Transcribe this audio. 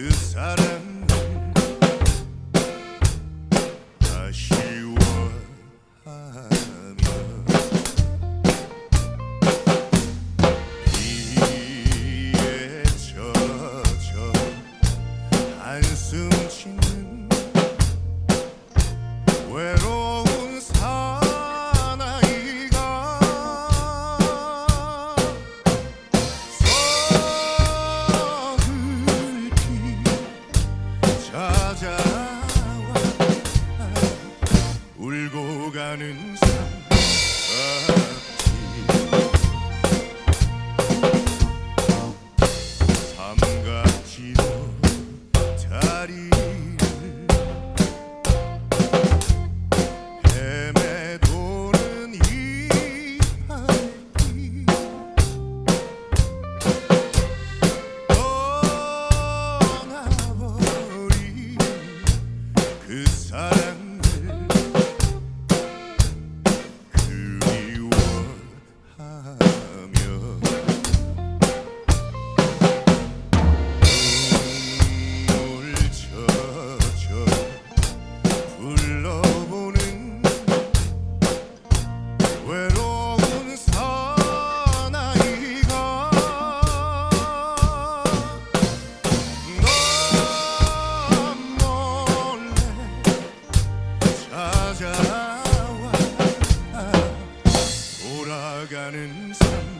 Küserim Taşı 찾아와 울고 가는 삼각지 삼각지도 자리 불러보는 외로운 사나이가 넌 몰래 찾아와 돌아가는 삶